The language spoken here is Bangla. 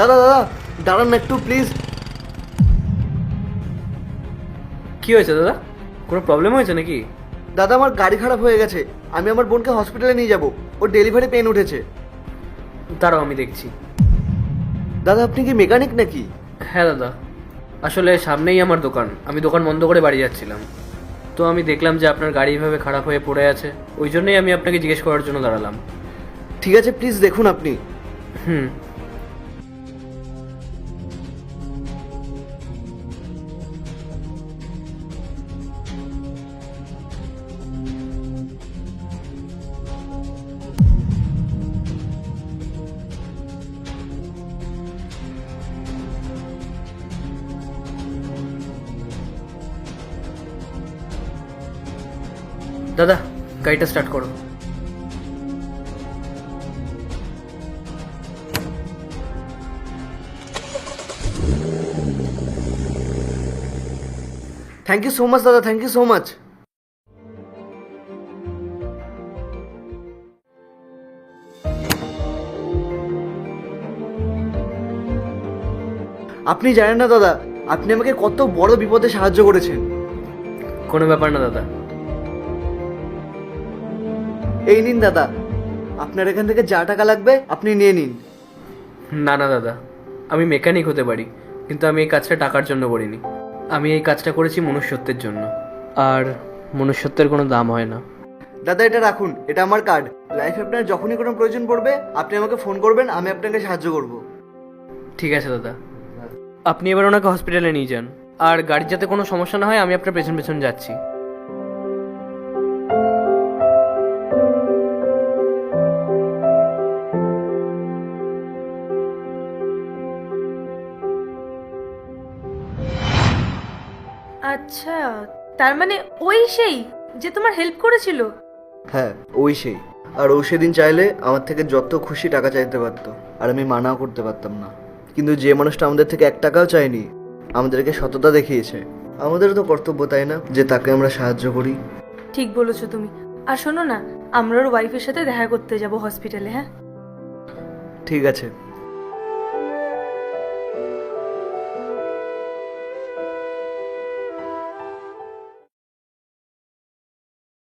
দাদা দাদা দাঁড়ান না একটু প্লিজ কি হয়েছে দাদা? কোনো প্রবলেম হয়েছে নাকি? দাদা আমার গাড়ি খারাপ হয়ে গেছে। আমি আমার বোনকে হসপিটালে নিয়ে যাব। ওর ডেলিভারি পেন উঠেছে। দাঁড়াও আমি দেখছি। দাদা আপনি কি মেকানিক নাকি? হ্যাঁ দাদা। আসলে সামনেই আমার দোকান। আমি দোকান বন্ধ করে বাড়ি যাচ্ছিলাম। তো আমি দেখলাম যে আপনার গাড়ি এভাবে খারাপ হয়ে পড়ে আছে। ওই জন্যই আমি আপনাকে জিজ্ঞেস করার জন্য দাঁড়ালাম। ঠিক আছে প্লিজ দেখুন আপনি। হুম। দাদা, গাড়িটা স্টার্ট করো। থ্যাংক ইউ সো মাচ দাদা থ্যাংক ইউ সো মাচ আপনি জানেন না, দাদা, আপনি আমাকে কত বড় বিপদে সাহায্য করেছেন। কোনো ব্যাপার না, দাদা। এই নিন দাদা। আপনার এখান থেকে যা টাকা লাগবে আপনি নিয়ে নিন। না না দাদা। আমি মেকানিক হতে পারি কিন্তু আমি এই কাজটা টাকার জন্য করিনি। আমি এই কাজটা করেছি মনুষ্যত্বের জন্য। আর মনুষ্যত্বের কোনো দাম হয় না। দাদা এটা রাখুন এটা আমার কার্ড। লাইফে আপনার যখনই কোনো প্রয়োজন পড়বে আপনি আমাকে ফোন করবেন আমি আপনাকে সাহায্য করব। ঠিক আছে দাদা। আপনি এবার ওনাকে হসপিটালে নিয়ে যান। আর গাড়ির যাতে কোনো সমস্যা না হয় আমি আপনার পেছন পেছন যাচ্ছি। আচ্ছা তার মানে ওই সেই যে তোমার হেল্প করেছিল? হ্যাঁ ওই সেই। আর ও সেদিন চাইলে আমার থেকে যত খুশি টাকা চাইতে পারত আর আমি মানাও করতে পারতাম না। কিন্তু যে মানুষটা আমাদের থেকে এক টাকাও চায়নি আমাদেরকে সততা দেখিয়েছে। আমাদেরও তো কর্তব্য তাই না যে তাকে আমরা সাহায্য করি। ঠিক বলেছ তুমি। আর শোনো না আমরা ওর ওয়াইফের সাথে দেখা করতে যাব হসপিটালে হ্যাঁ? ঠিক আছে।